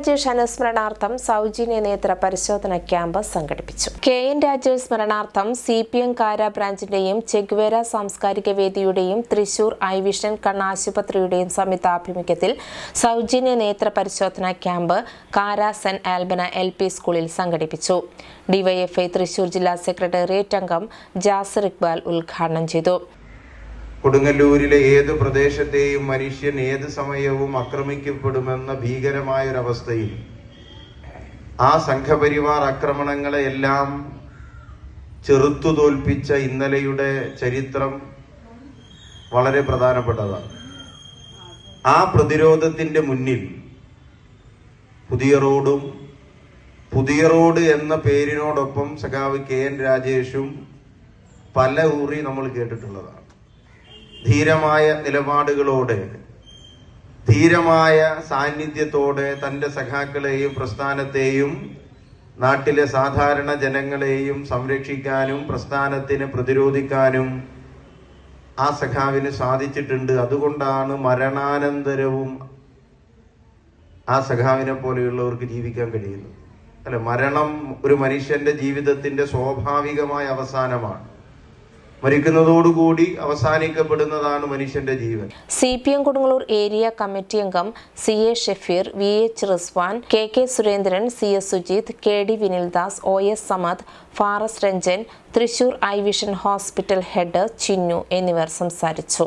രാജേഷ് അനുസ്മരണാർത്ഥം സൗജന്യ നേത്ര പരിശോധന ക്യാമ്പ് സംഘടിപ്പിച്ചു. കെ എൻ രാജേഷ് സ്മരണാർത്ഥം സി പി എം കാര ബ്രാഞ്ചിന്റെയും ചെഗ്വേര സാംസ്കാരിക വേദിയുടെയും തൃശൂർ ഐ വിഷൻ കണ്ണാശുപത്രിയുടെയും സംയുക്താഭിമുഖ്യത്തിൽ സൗജന്യ നേത്ര പരിശോധന ക്യാമ്പ് കാര സെന്റ് ആൽബന എൽ പി സ്കൂളിൽ സംഘടിപ്പിച്ചു. ഡിവൈഎഫ്ഐ തൃശൂർ ജില്ലാ സെക്രട്ടേറിയറ്റ് അംഗം ജാസർ ഇക്ബാൽ ഉദ്ഘാടനം ചെയ്തു. കൊടുങ്ങല്ലൂരിലെ ഏത് പ്രദേശത്തെയും മനുഷ്യൻ ഏത് സമയവും ആക്രമിക്കപ്പെടുമെന്ന ഭീകരമായ ഒരവസ്ഥയിൽ ആ സംഘപരിവാർ ആക്രമണങ്ങളെയെല്ലാം ചെറുത്തു തോൽപ്പിച്ച ഇന്നലെയുടെ ചരിത്രം വളരെ പ്രധാനപ്പെട്ടതാണ്. ആ പ്രതിരോധത്തിന്റെ മുന്നിൽ പുതിയ റോഡും പുതിയ റോഡ് എന്ന പേരിനോടൊപ്പം സഖാവ് കെ എൻ രാജേഷും പല ഊറി നമ്മൾ കേട്ടിട്ടുള്ളതാണ്. ധീരമായ നിലപാടുകളോടെ ധീരമായ സാന്നിധ്യത്തോടെ തന്റെ സഖാക്കളെയും പ്രസ്ഥാനത്തെയും നാട്ടിലെ സാധാരണ ജനങ്ങളെയും സംരക്ഷിക്കാനും പ്രസ്ഥാനത്തിന് പ്രതിരോധിക്കാനും ആ സഖാവിന് സാധിച്ചിട്ടുണ്ട്. അതുകൊണ്ടാണ് മരണാനന്തരവും ആ സഖാവിനെ പോലെയുള്ളവർക്ക് ജീവിക്കാൻ കഴിയുന്നത്. അല്ല മരണം ഒരു മനുഷ്യന്റെ ജീവിതത്തിന്റെ സ്വാഭാവികമായ അവസാനമാണ്. മരിക്കുന്നതോടുകൂടി അവസാനിക്കപ്പെടുന്നതാണ് മനുഷ്യന്റെ ജീവൻ. C P M Kodungallur area committee അംഗം C A Shefeer V H Rizwan K K Surendran C S Sujith K D Vinildas O S Samad Faras Ranjan Thrissur eye vision hospital head Chinnu എന്നിവർ സംസാരിച്ചു.